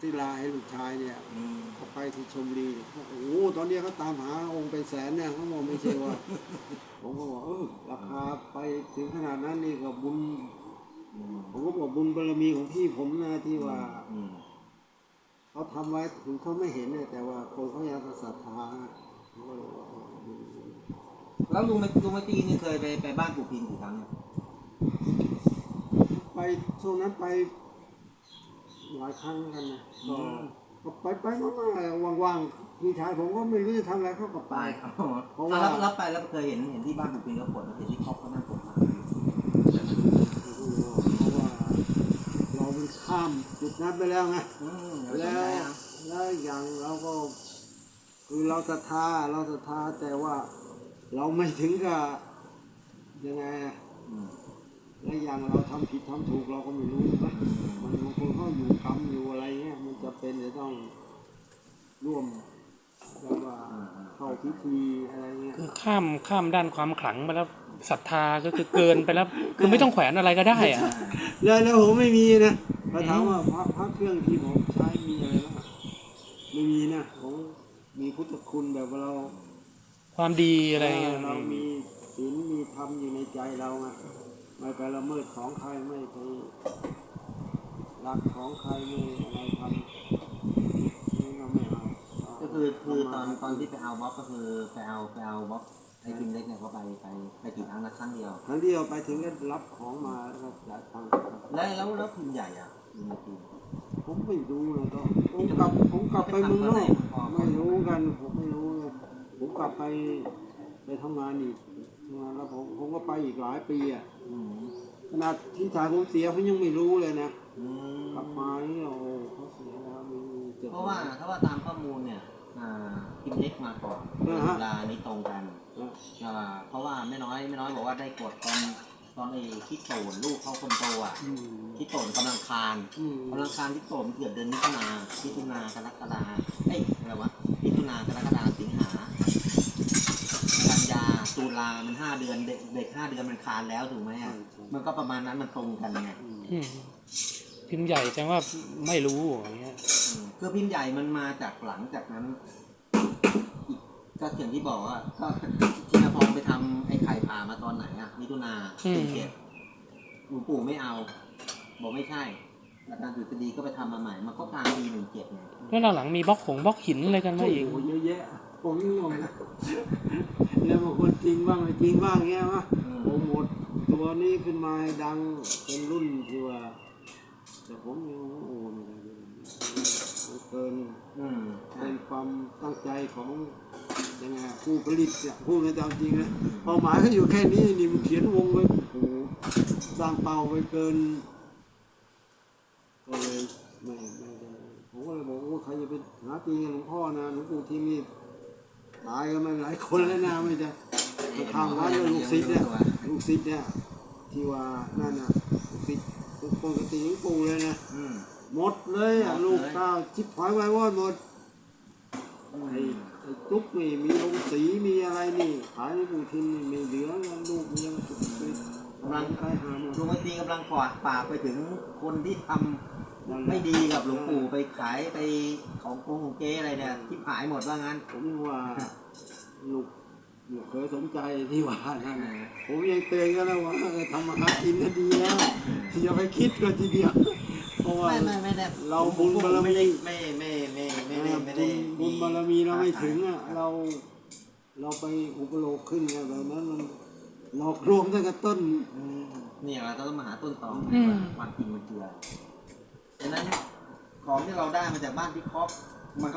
ศิลาให้ลูกชายเนี่ยอืมเขาไปที่ชมบุรีโอ้โหตอนนี้เขาตามหาองค์เป็นแสนเนี่ยเขาบอกไม่ใช่ว่า ผมก็บอกเออราคาไปถึงขนาดนั้นนี่ก็บุญ อืมผมก็บอกบุญบารมีของพี่ผมนะที่ว่าอืมเขาทำไว้ถึงเขาไม่เห็นเนี่ยแต่ว่าคนเขายังศรัทธาผมก็เลยว่าเออบุญแล้วลุงไม่ลุงไม่ตีนี่เคยไปไปบ้านปู่พินกี่ครั้งเนี่ยไปช่วงนั้นไป หลายครั้งกันนะก็ก็ไปไปมาๆว่างๆพี่ชายผมก็ไม่รู้จะทำอะไรเขาก็ไป ไปเพราะว่าแล้วแล้วไปแล้วเคยเห็นเห็นที่บ้านปู่พินเขาปลดเห็นที่เขาเขานั่งปลดมาเพราะว่า เรามันข้ามจุดนั้นไปแล้วไง อืมเดี๋ยวแล้สนวใจอะแล้วอย่างเราก็ คือเราศรัทธาเราศรัทธาแต่ว่า เราไม่ถึงกับยังไงอะอืม และอย่างเราทำผิดทำถูกเราก็ไม่รู้นะมันบางคนเขาอยู่กรรมอยู่อะไรเงี้ยมันจะเป็นจะต้องร่วมแบบว่าเข้าพิธีอะไรเงี้ยคือข้ามข้ามด้านความขลังไปแล้วศรัทธาก็คือเกินไปแล้วคือไม่ต้องแขวนอะไรก็ได้อะแล้วแล้วผมไม่มีนะเขาถามว่าพระพระเครื่องที่ผมใช้มีอะไรบ้างอะไม่มีนะผมมีพุทธคุณแบบว่าเรา ความดีอะไรเงี้ยเรามีศีลมีธรรมอยู่ในใจเราไง ไม่ไปละเมิดของใครไม่ไปรักของใครไม่อะไรทำนี่เราไม่เอาก็คือคือตอนตอนที่ไปเอาบล็อกก็คือไปเอาไปเอาบล็อกไอ้พิมเล็กเนี่ยเขาไปไปไปกี่ครั้งนะครั้งเดียวครั้งเดียวไปถึงก็รับของมาแล้วก็จ่ายตังค์แล้วแล้วแล้วพิมพ์ใหญ่อะพิมพ์พิมพ์ผมไม่รู้เลยก็ผมกลับผมกลับไปเมืองนอกไม่รู้กันผมไม่รู้เลยผมกลับไปไปทำงานอีกทำงานแล้ว ผมผมก็ไปอีกหลายปีอะอืมขนาดที่ชายผมเสียเขายังไม่รู้เลยนะอืมกลับมานี่โอ้เขาเสียแล้วมีเจ็บเพราะว่าถ้าว่าตามข้อมูลเนี่ยอ่าพิมพ์เล็กมาก่อนอ่าฮะเวลานี้ตรงกันอ่าเพราะว่าแม่น้อยแม่น้อยบอกว่าได้กดตอนตอนไอ้ที่โตนลูกเขาคนโตอะอืมที่โตนกำลังคานอืมกำลังคานที่โตนเกือบเดือนมิถุนามิถุนากรกฎาเอ้ยอะไรวะมิถุนากรกฎาสิงหากันยาตุ ลา มันห้าเดือนเด็กเด็กห้าเดือนมันคานแล้วถูกไหมอะ มันก็ประมาณนั้นมันตรงกันไงอืมพิมพ์ใหญ่แสดงว่าไม่รู้อย่างเงี้ย อืมคือพิมพ์ใหญ่มันมาจากหลังจากนั้นอีกก็อย่างที่บอกว่าก็ชินพรไปทำไอ้ไข่ผ่ามาตอนไหนอะมิถุนาสี่เจ็ดหลวงปู่ไม่เอา บอกไม่ใช่อาจารย์ดุษฎีก็ไปทำมาใหม่ มันก็กลางปีหนึ่งเจ็ดไง แล้วหลังๆมีบล็อกหงบล็อกหินอะไรกันมาโอ้อีกโหเยอะแยะ ผมงงนะแล้วบางคนจริงบ้างไม่จริงบ้างเงี้ยวะโปรโมทตัวนี้ขึ้นมาให้ดังเป็นรุ่นที่ว่าแต่ผมยังโอ้โหมันเกินอืมเป็นความตั้งใจของยังไงผู้ผลิตเนี่ยพูดในตามจริงนะเป้าหมายเขาอยู่แค่นี้นี่มันเขียนวงไว้โอ้โหสร้างเป้าไว้เกินก็เลยไม่ไม่ได้ผมก็เลยบอกว่าใครจะไปหาตีกับหลวงพ่อนะหลวงปู่ที่นี่ ตายกันมาหลายคนแล้วนะไม่ใช่ข้างวัดเนี่ยลูกศิษย์เนี่ยลูกศิษย์เนี่ยที่ว่านั่นน่ะลูกศิษย์ปกติหลวงปู่เลยนะหมดเลยอะลูกข้าชิบหายไว้วอดหมดไอ้ตุ๊กนี่มีลงสีมีอะไรนี่ขายในปู่ทินนี่ม่เหลืองินลูกมียังกำลังใครหาหมดลุงไอตีกำลังฝากฝากไปถึงคนที่ทำ ไม่ดีกับหลวงปู่ไปขายไปของโกงของเก๊อะไรเนี่ยที่ขายหมดว่างั้น ผมว่าลูกลูกเคยสนใจที่ว่านั่นน่ะผมยังเตือนกันแล้วว่าเออทำมาหากินน่ะดีแล้วอย่าไปคิดก็ทีเดียวเพราะว่าไม่ไม่ไม่ได้เราบุญบารมีไม่ไม่ไม่ไม่ไม่ได้ไม่บุได้ญบุญบารมีเราไม่ถึงอะเรา เราไปอุปโลกขึ้นไงแบบนั้นมันหลอกลวงตั้งแต่ต้นอืมเนี่ยเราต้องมาหาต้นตออืมความจริงมันคืออะไร ฉะนั้นของที่เราได้มาจากบ้านพี่คอปมันก็